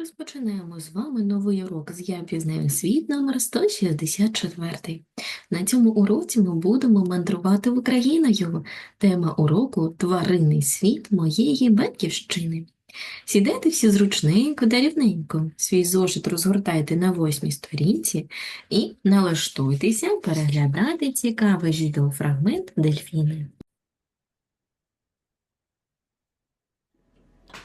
Розпочинаємо з вами новий урок з Я пізнаю світ номер 164. На цьому уроці ми будемо мандрувати Україною. Тема уроку Тваринний світ моєї батьківщини. Сідайте всі зручненько та рівненько. Свій зошит розгортайте на восьмій сторінці і налаштуйтеся переглядати цікавий відеофрагмент дельфіни.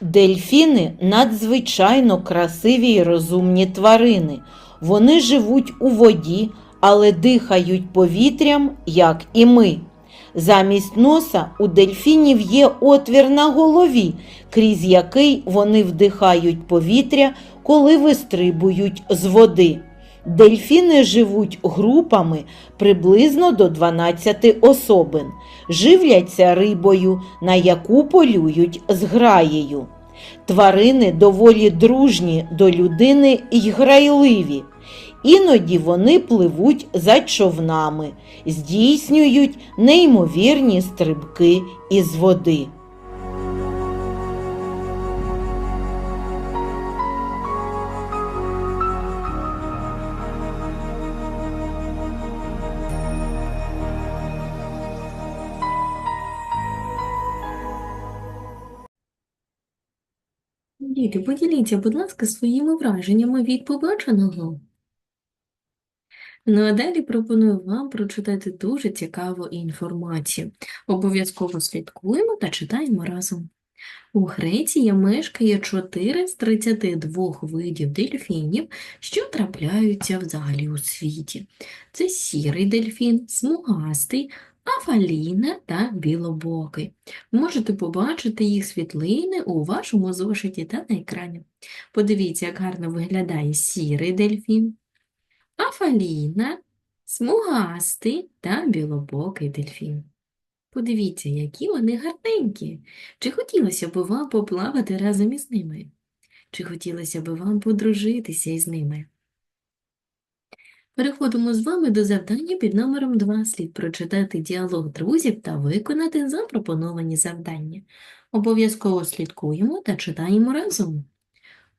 Дельфіни надзвичайно красиві й розумні тварини. Вони живуть у воді, але дихають повітрям, як і ми. Замість носа у дельфінів є отвір на голові, крізь який вони вдихають повітря, коли вистрибують з води. Дельфіни живуть групами приблизно до 12 особин, живляться рибою, на яку полюють зграєю. Тварини доволі дружні до людини й грайливі. Іноді вони пливуть за човнами, здійснюють неймовірні стрибки із води. Діти, поділіться, будь ласка, своїми враженнями від побаченого. Ну а далі пропоную вам прочитати дуже цікаву інформацію. Обов'язково слідкуємо та читаємо разом. У Греції мешкає 4 з 32 видів дельфінів, що трапляються взагалі у світі. Це сірий дельфін, смугастий, афаліна та білобокий. Можете побачити їх світлини у вашому зошиті та на екрані. Подивіться, як гарно виглядає сірий дельфін, афаліна, смугастий та білобокий дельфін. Подивіться, які вони гарненькі. Чи хотілося б вам поплавати разом із ними? Чи хотілося б вам подружитися із ними? Переходимо з вами до завдання під номером 2. Слід прочитати діалог друзів та виконати запропоновані завдання. Обов'язково слідкуємо та читаємо разом.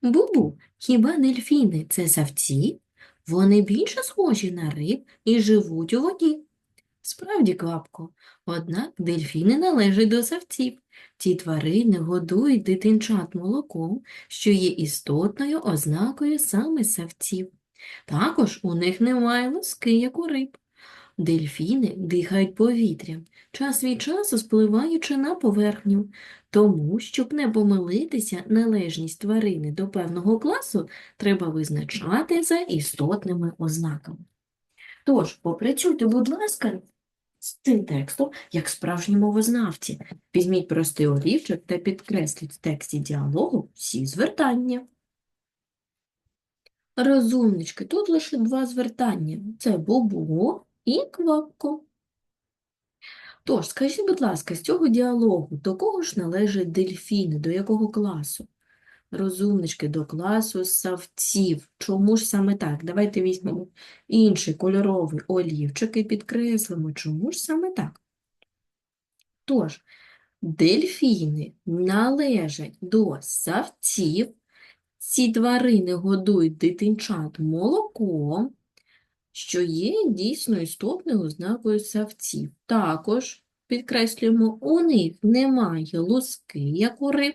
Бубу, хіба дельфіни – це савці? Вони більше схожі на риб і живуть у воді. Справді, Квапко, однак дельфіни належать до савців. Ці тварини годують дитинчат молоком, що є істотною ознакою саме савців. Також у них немає лоски, як у риб. Дельфіни дихають повітрям, час від часу спливаючи на поверхню. Тому, щоб не помилитися належність тварини до певного класу, треба визначати за істотними ознаками. Тож, попрацюйте, будь ласка, з цим текстом, як справжні мовознавці. Візьміть простий олівчик та підкресліть в тексті діалогу всі звертання. Розумнички, тут лише два звертання. Це бобо і квапко. Тож, скажіть, будь ласка, з цього діалогу до кого ж належать дельфіни, до якого класу? Розумнички, до класу савців. Чому ж саме так? Давайте візьмемо інший кольоровий олівчик і підкреслимо, чому ж саме так? Тож, дельфіни належать до савців, ці тварини годують дитинчат молоком, що є дійсно істотною ознакою савців. Також, підкреслюємо, у них немає луски, як у риб,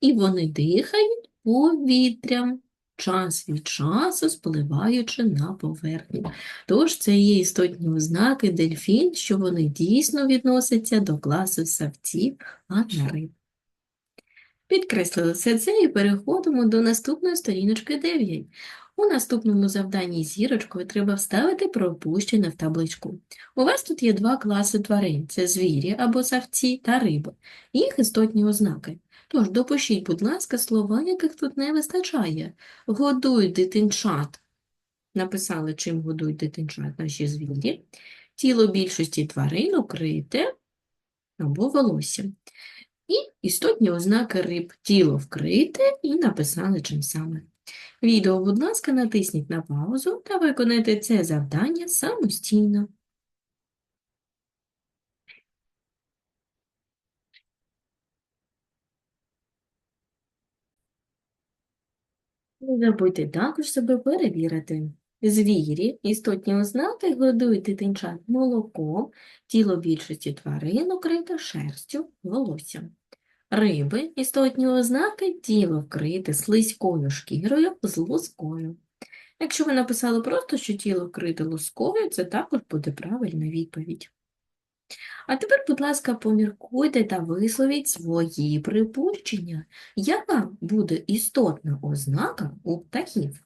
і вони дихають повітрям, час від часу спливаючи на поверхню. Тож це є істотні ознаки дельфін, що вони дійсно відносяться до класу савців, а не риб. Підкреслили все це і переходимо до наступної сторіночки 9. У наступному завданні зірочкою треба вставити пропущене в табличку. У вас тут є два класи тварин – це звірі або савці та риби. Їх істотні ознаки. Тож допишіть, будь ласка, слова, яких тут не вистачає. Годують дитинчат. Написали, чим годують дитинчат наші звірі. Тіло більшості тварин укрите або волосся. І істотні ознаки риб. Тіло вкрите і написали, чим саме. Відео, будь ласка, натисніть на паузу та виконайте це завдання самостійно. Не забудьте також себе перевірити. Звірі, істотні ознаки годують дитинчат молоком, тіло більшості тварин укрите шерстю, волоссям. Риби, істотні ознаки, тіло вкрите слизькою шкірою з лускою. Якщо ви написали просто, що тіло вкрите лускою, це також буде правильна відповідь. А тепер, будь ласка, поміркуйте та висловіть свої припущення. Яка буде істотна ознака у птахів?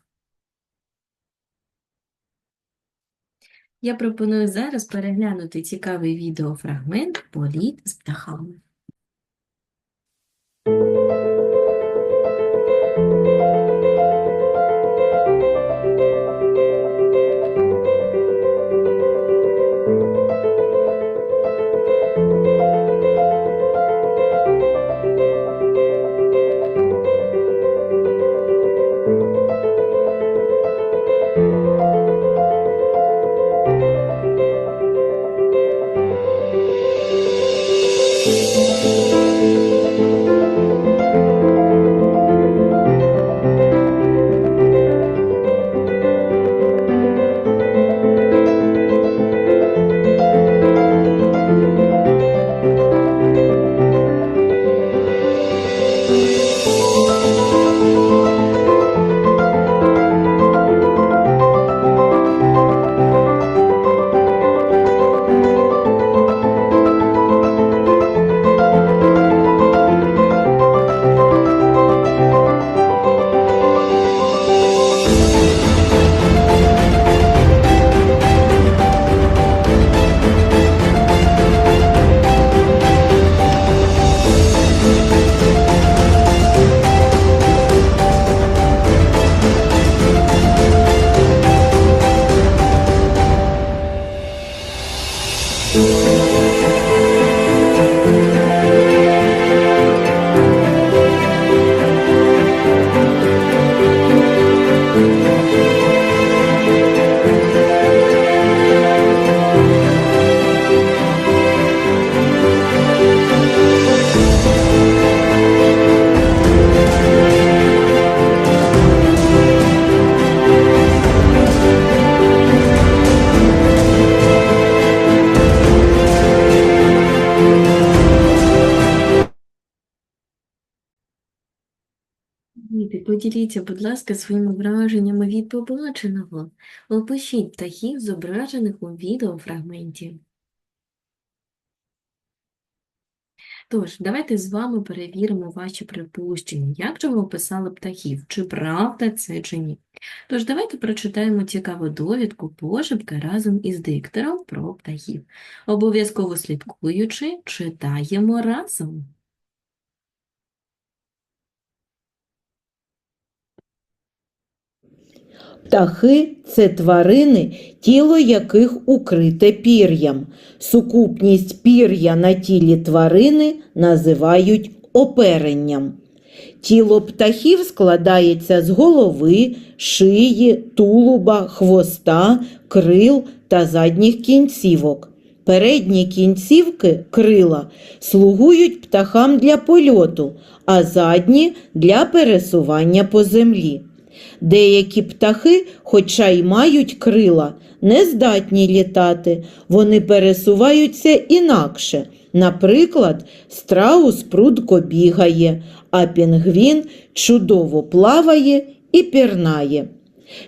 Я пропоную зараз переглянути цікавий відеофрагмент «Політ з птахами». Діти, поділіться, будь ласка, своїми враженнями від побаченого. Опишіть птахів, зображених у відеофрагменті. Тож, давайте з вами перевіримо ваші припущення. Як же ви описали птахів? Чи правда це, чи ні? Тож, давайте прочитаємо цікаву довідку пошепки разом із диктором про птахів. Обов'язково слідкуючи, читаємо разом. Птахи це тварини, тіло яких укрите пір'ям. Сукупність пір'я на тілі тварини називають оперенням. Тіло птахів складається з голови, шиї, тулуба, хвоста, крил та задніх кінцівок. Передні кінцівки крила слугують птахам для польоту, а задні для пересування по землі. Деякі птахи, хоча й мають крила, не здатні літати, вони пересуваються інакше. Наприклад, страус прудко бігає, а пінгвін чудово плаває і пірнає.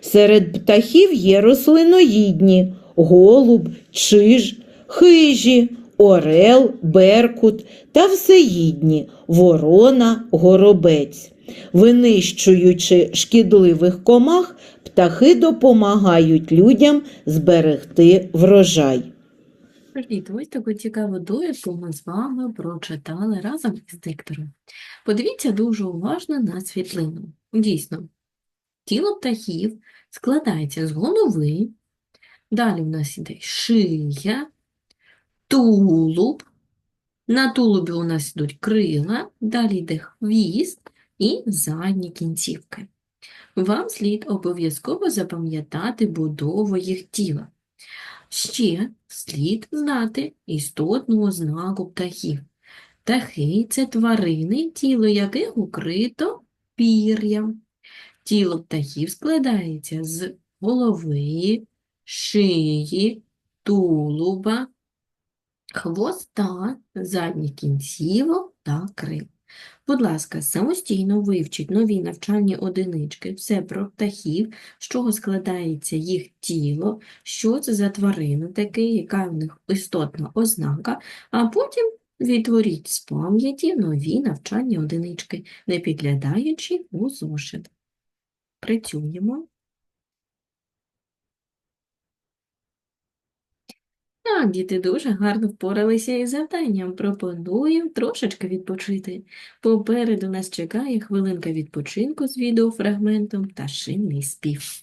Серед птахів є рослиноїдні голуб, чиж, хижі, орел, беркут та всеїдні ворона, горобець. Винищуючи шкідливих комах, птахи допомагають людям зберегти врожай. Привіт, ось таку цікаву довідку ми з вами прочитали разом із диктором. Подивіться дуже уважно на світлину. Дійсно, тіло птахів складається з голови, далі в нас іде шия, тулуб, на тулубі у нас йдуть крила, далі йде хвіст і задні кінцівки. Вам слід обов'язково запам'ятати будову їх тіла. Ще слід знати істотну ознаку птахів. Птахи – це тварини, тіло яких укрито пір'ям. Тіло птахів складається з голови, шиї, тулуба, хвоста, задніх кінцівок та крил. Будь ласка, самостійно вивчіть нові навчальні одинички, все про птахів, з чого складається їх тіло, що це за тварини такі, яка в них істотна ознака, а потім відтворіть з пам'яті нові навчальні одинички, не підглядаючи у зошит. Працюємо. Так, діти дуже гарно впоралися із завданням. Пропоную трошечки відпочити. Попереду нас чекає хвилинка відпочинку з відеофрагментом та шинний спів.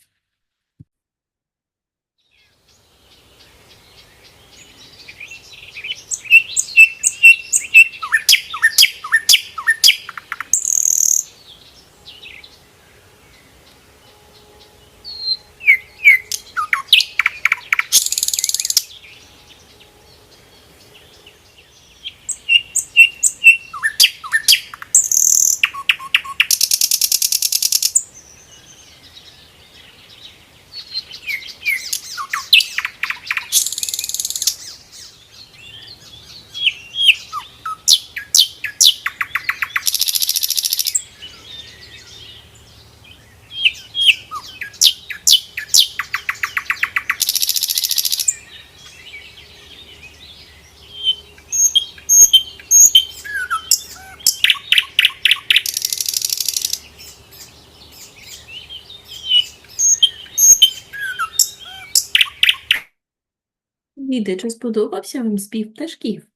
Діти, чи сподобався вам спів пташків?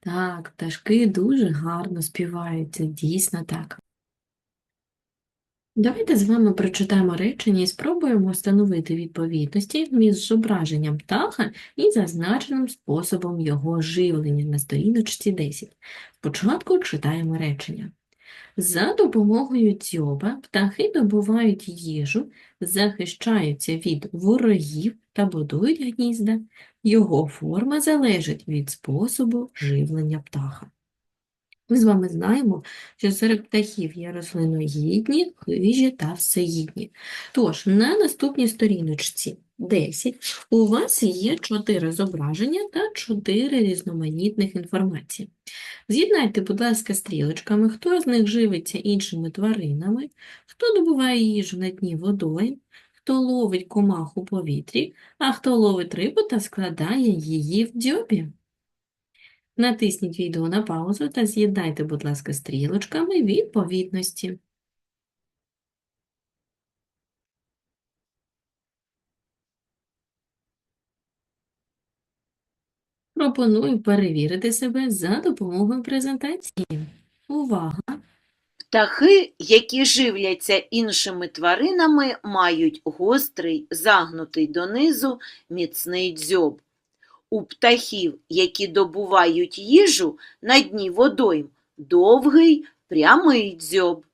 Так, пташки дуже гарно співають, це дійсно так. Давайте з вами прочитаємо речення і спробуємо встановити відповідності між зображенням птаха і зазначеним способом його живлення на сторіночці 10. Спочатку читаємо речення. За допомогою дзьоба птахи добувають їжу, захищаються від ворогів та будують гнізда. Його форма залежить від способу живлення птаха. Ми з вами знаємо, що серед птахів є рослиноїдні, хижі та всеїдні. Тож, на наступній сторіночці 10 у вас є 4 зображення та 4 різноманітних інформації. З'єднайте, будь ласка, стрілочками, хто з них живиться іншими тваринами, хто добуває їжу на дні водою, хто ловить комах у повітрі, а хто ловить рибу та складає її в дзьобі. Натисніть відео на паузу та з'єднайте, будь ласка, стрілочками відповідності. Пропоную перевірити себе за допомогою презентації. Увага! Птахи, які живляться іншими тваринами, мають гострий, загнутий донизу міцний дзьоб. У птахів, які добувають їжу на дні водойм, довгий, прямий дзьоб.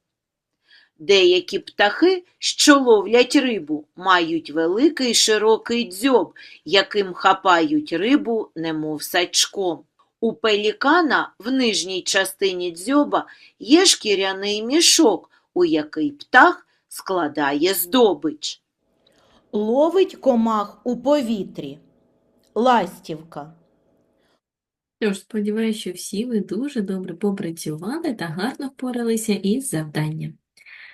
Деякі птахи, що ловлять рибу, мають великий широкий дзьоб, яким хапають рибу, немов сачком. У пелікана в нижній частині дзьоба є шкіряний мішок, у який птах складає здобич. Ловить комах у повітрі. Ластівка. Тож, сподіваюся, що всі ви дуже добре попрацювали та гарно впоралися із завданням.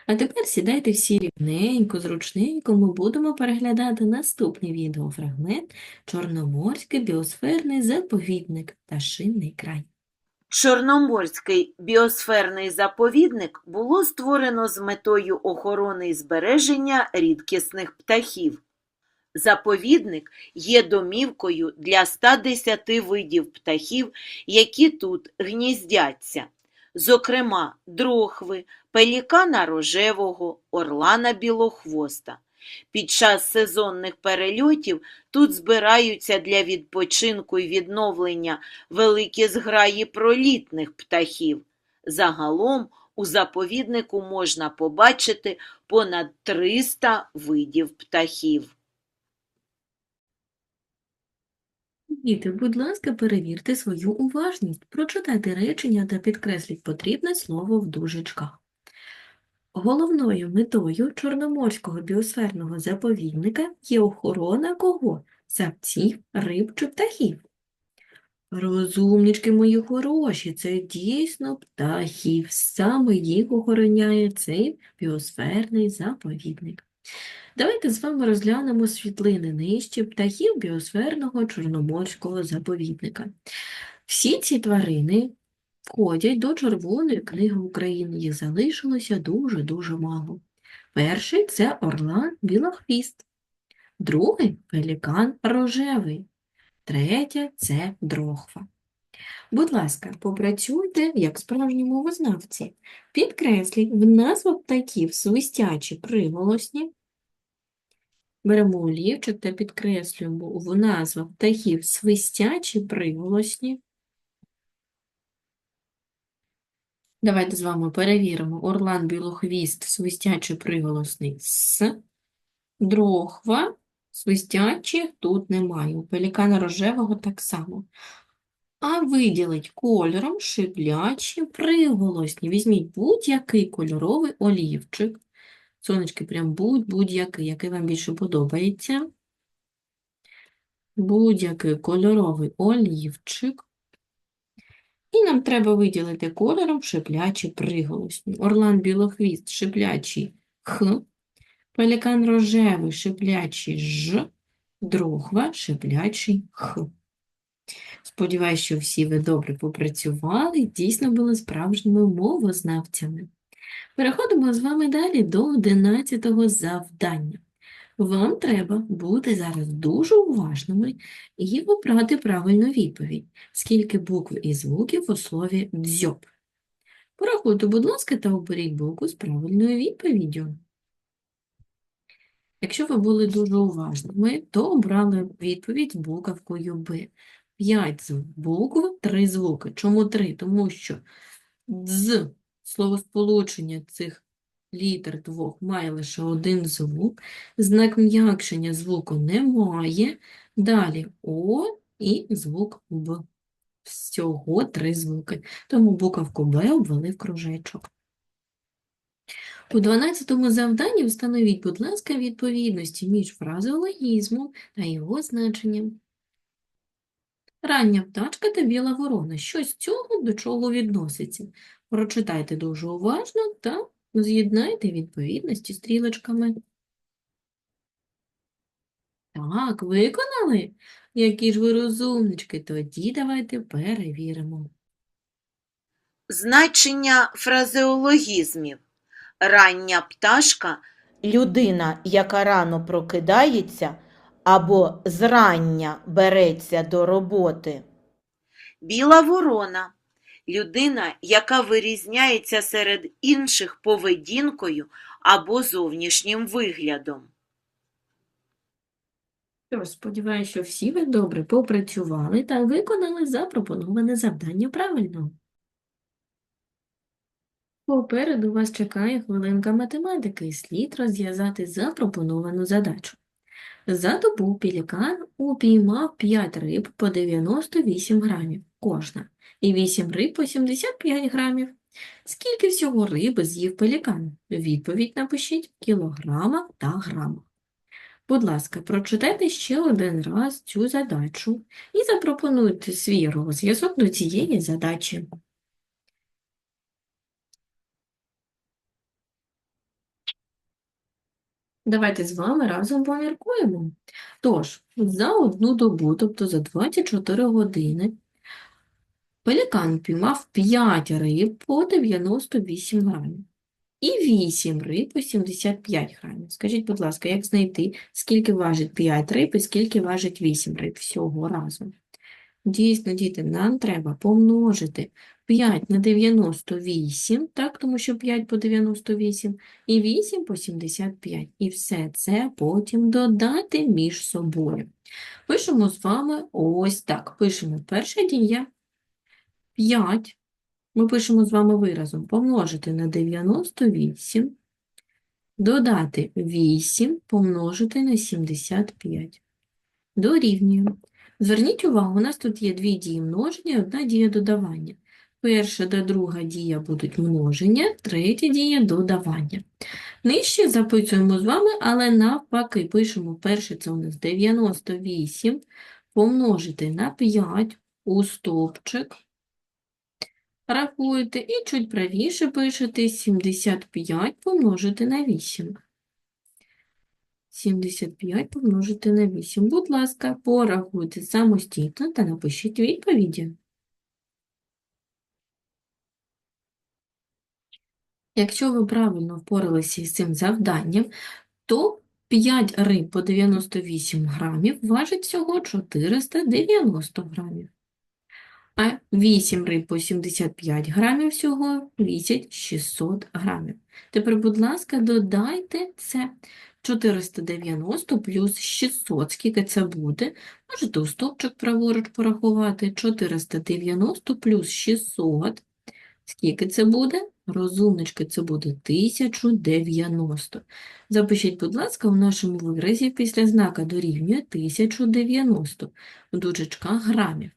А тепер сідайте всі рівненько, зручненько, ми будемо переглядати наступний відеофрагмент Чорноморський біосферний заповідник та шинний край. Чорноморський біосферний заповідник було створено з метою охорони і збереження рідкісних птахів. Заповідник є домівкою для 110 видів птахів, які тут гніздяться, зокрема дрохви, пелікана рожевого, орлана білохвоста. Під час сезонних перельотів тут збираються для відпочинку і відновлення великі зграї пролітних птахів. Загалом у заповіднику можна побачити понад 300 видів птахів. Діти, будь ласка, перевірте свою уважність, прочитайте речення та підкресліть потрібне слово в дужечках. Головною метою Чорноморського біосферного заповідника є охорона кого? Савців, риб чи птахів? Розумнички мої хороші, це дійсно птахів. Саме їх охороняє цей біосферний заповідник. Давайте з вами розглянемо світлини нижче птахів біосферного Чорноморського заповідника. Всі ці тварини входять до Червоної книги України. Їх залишилося дуже-дуже мало. Перший – це орлан білохвіст, другий – пелікан рожевий, третє – це дрохва. Будь ласка, попрацюйте як справжні мовознавці. Підкресліть в назвах птахів свистячі приголосні. Беремо олівчик та підкреслюємо в назвах птахів свистячі приголосні. Давайте з вами перевіримо. Орлан білохвіст свистячий приголосний С. Дрохва свистячих тут немає. У пелікана рожевого так само. А виділить кольором шиплячі приголосні. Візьміть будь-який кольоровий олівчик. Сонечки, прям будь, будь-який, який вам більше подобається. Будь-який кольоровий олівчик. І нам треба виділити кольором шиплячі приголосні. Орлан білохвіст шиплячий Х, пелікан рожевий шиплячий Ж, дрохва шиплячий Х. Сподіваюсь, що всі ви добре попрацювали, і дійсно були справжніми мовознавцями. Переходимо з вами далі до 11 завдання. Вам треба бути зараз дуже уважними і обрати правильну відповідь, скільки букв і звуків у слові дзьоб. Порахуйте, будь ласка, та оберіть букву з правильною відповіддю. Якщо ви були дуже уважними, то обрали відповідь буковкою Б. П'ять букв, три звуки. Чому три? Тому що «дз» словосполучення цих літер двох має лише один звук, знак м'якшення звуку немає, далі О і звук Б. Всього три звуки, тому буковку Б обвели в кружечок. У 12 завданні встановіть, будь ласка, відповідності між фразеологізмом та його значенням. Рання пташка та біла ворона. Що з цього до чого відноситься? Прочитайте дуже уважно та з'єднайте відповідності стрілочками. Так, виконали? Які ж ви розумнички, тоді давайте перевіримо. Значення фразеологізмів. Рання пташка Людина, яка рано прокидається або зрання береться до роботи. Біла ворона людина, яка вирізняється серед інших поведінкою або зовнішнім виглядом. Тож, сподіваюся, що всі ви добре попрацювали та виконали запропоноване завдання правильно. Попереду вас чекає хвилинка математики, і слід розв'язати запропоновану задачу. За добу пелікан упіймав 5 риб по 98 грамів кожна і 8 риб по 75 грамів. Скільки всього риби з'їв пелікан? Відповідь напишіть в кілограмах та грамах. Будь ласка, прочитайте ще один раз цю задачу і запропонуйте свій розв'язок до цієї задачі. Давайте з вами разом поміркуємо. Тож, за одну добу, тобто за 24 години, пелікан піймав 5 риб по 98 грамів і 8 риб по 75 грамів. Скажіть, будь ласка, як знайти, скільки важить 5 риб і скільки важить 8 риб всього разом? Дійсно, діти, нам треба помножити 5 на 98, так, тому що 5 по 98, і 8 по 75. І все це потім додати між собою. Пишемо з вами ось так. Пишемо перша дія 5. Ми пишемо з вами виразом помножити на 98, додати 8, помножити на 75. Дорівнює. Зверніть увагу, у нас тут є дві дії множення і одна дія додавання. Перша та друга дія будуть множення, третя дія додавання. Нижче записуємо з вами, але навпаки пишемо перше, це у нас 98 помножити на 5 у стовпчик. Рахуєте і чуть правіше пишете 75 помножити на 8. 75 помножити на 8. Будь ласка, порахуйте самостійно та напишіть відповіді. Якщо ви правильно впоралися із цим завданням, то 5 риб по 98 грамів важить всього 490 грамів. А 8 риб по 75 грамів всього вісять 600 грамів. Тепер, будь ласка, додайте це 490 плюс 600. Скільки це буде? Можете у стовпчик праворуч порахувати. 490 плюс 600. Скільки це буде? Розумнички, це буде 1090. Запишіть, будь ласка, у нашому виразі після знака дорівнює 1090 в дужечках грамів.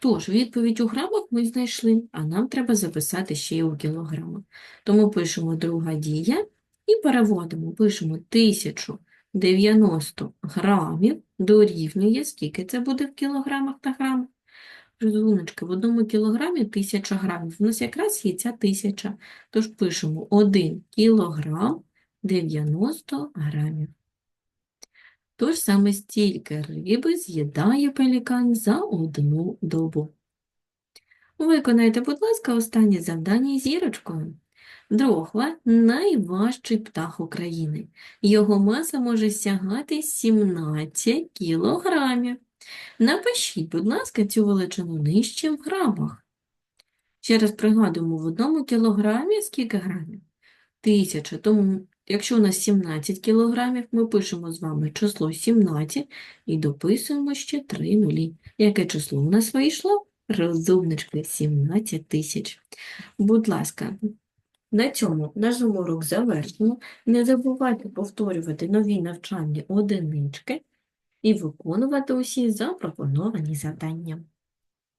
Tож, відповідь у грамах ми знайшли, а нам треба записати ще й у кілограмах. Тому пишемо друга дія і переводимо. Пишемо 1090 грамів дорівнює, скільки це буде в кілограмах та грамах. Розумнички, в одному кілограмі 1000 грамів. У нас якраз є ця тисяча. Тож пишемо 1 кілограм 90 грамів. Тож саме стільки риби з'їдає пелікан за одну добу. Виконайте, будь ласка, останнє завдання зірочкою. Дрохва – найважчий птах України. Його маса може сягати 17 кілограмів. Напишіть, будь ласка, цю величину нижче в грамах. Ще раз пригадуємо, в одному кілограмі скільки грамів? Тисяча. Тому, якщо у нас 17 кілограмів, ми пишемо з вами число 17 і дописуємо ще 3 нулі. Яке число у нас вийшло? Розумнички, 17 тисяч. Будь ласка, на цьому наш урок завершено. Не забувайте повторювати нові навчальні одинички і виконувати усі запропоновані завдання.